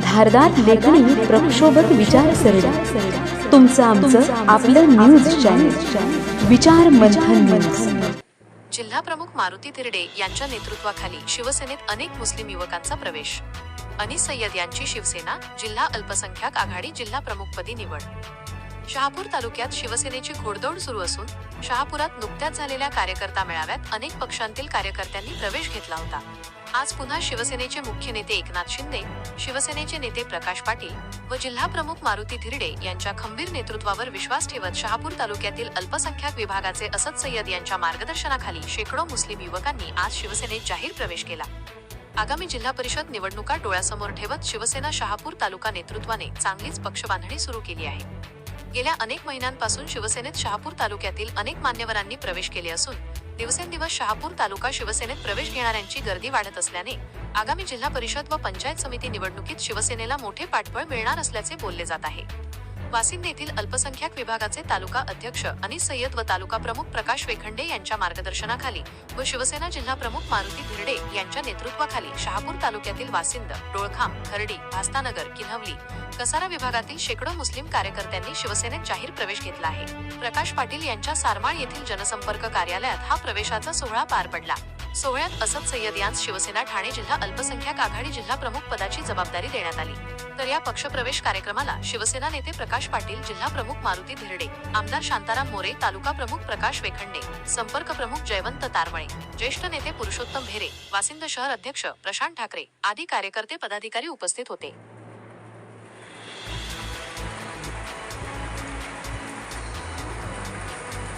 धारदार लेखणी प्रक्षोभक विचारसरणी तुमचं आमचं आपलं न्यूज चॅनल विचार मंथन न्यूज जिल्हा प्रमुख मारुती तिरडे यांच्या नेतृत्वाखाली शिवसेनेत अनेक मुस्लिम युवकांचा प्रवेश. अनिस सय्यद यांची शिवसेना जिल्हा अल्पसंख्याक आघाडी जिल्हा प्रमुखपदी निवड. शहापूर तालुक्यात शिवसेनेची घोडदौड सुरू असून शहापुरात नुकत्याच झालेल्या कार्यकर्ता मेळाव्यात अनेक पक्षांतील कार्यकर्त्यांनी प्रवेश घेतला होता. आज पुन्हा शिवसेनेचे मुख्य नेते एकनाथ शिंदे शिवसेनेचे नेते प्रकाश पाटील व जिल्हा प्रमुख मारुती धिरडे यांच्या खंबीर नेतृत्वावर विश्वास ठेवत शहापूर तालुक्यातील अल्पसंख्याक विभागाचे असद सय्यद यांच्या मार्गदर्शनाखाली शेकडो मुस्लिम युवकांनी आज शिवसेनेत जाहीर प्रवेश केला. आगामी जिल्हा परिषद निवडणुका डोळ्यासमोर ठेवत शिवसेना शहापूर तालुका नेतृत्वाने चांगलीच पक्षबांधणी सुरू केली आहे. गेल्या अनेक महिन्यांपासून शिवसेनेत शहापूर तालुक्यातील अनेक मान्यवरांनी प्रवेश केले असून दिवसेंदिवस शहापूर तालुका शिवसेनेत प्रवेश घेणाऱ्यांची गर्दी वाढत असल्याने आगामी जिल्हा परिषद व पंचायत समिती निवडणुकीत शिवसेनेला मोठे पाठबळ मिळणार असल्याचे बोलले जात आहे. वाशिम येथील अल्पसंख्याक विभागाचे तालुका अध्यक्ष आणि सय्यद व तालुका प्रमुख प्रकाश वेखंडे यांच्या मार्गदर्शनाखाली व शिवसेना जिल्हा प्रमुख मारुती भिरडे यांच्या नेतृत्वाखाली शहापूर तालुक्यातील वासिंद डोळखाम खर्डी भास्तानगर किन्हवली कसारा विभागातील शेकडो मुस्लिम कार्यकर्त्यांनी शिवसेनेत जाहीर प्रवेश घेतला आहे. प्रकाश पाटील यांच्या सारमाळ येथील जनसंपर्क कार्यालयात हा प्रवेशाचा सोहळा पार पडला. सोहळ्यात असद सय्यद यांस शिवसेना ठाणे जिल्हा अल्पसंख्याक आघाडी जिल्हा प्रमुख पदाची जबाबदारी देण्यात आली. तर या पक्षप्रवेश कार्यक्रमाला शिवसेना नेते प्रकाश पाटील जिल्हा प्रमुख मारुती धिरडे आमदार शांताराम मोरे तालुका प्रमुख प्रकाश वेखंडे संपर्क प्रमुख जयवंत तारमळे ज्येष्ठ नेते पुरुषोत्तम भेरे वासिंद शहर अध्यक्ष प्रशांत ठाकरे आदी कार्यकर्ते पदाधिकारी उपस्थित होते.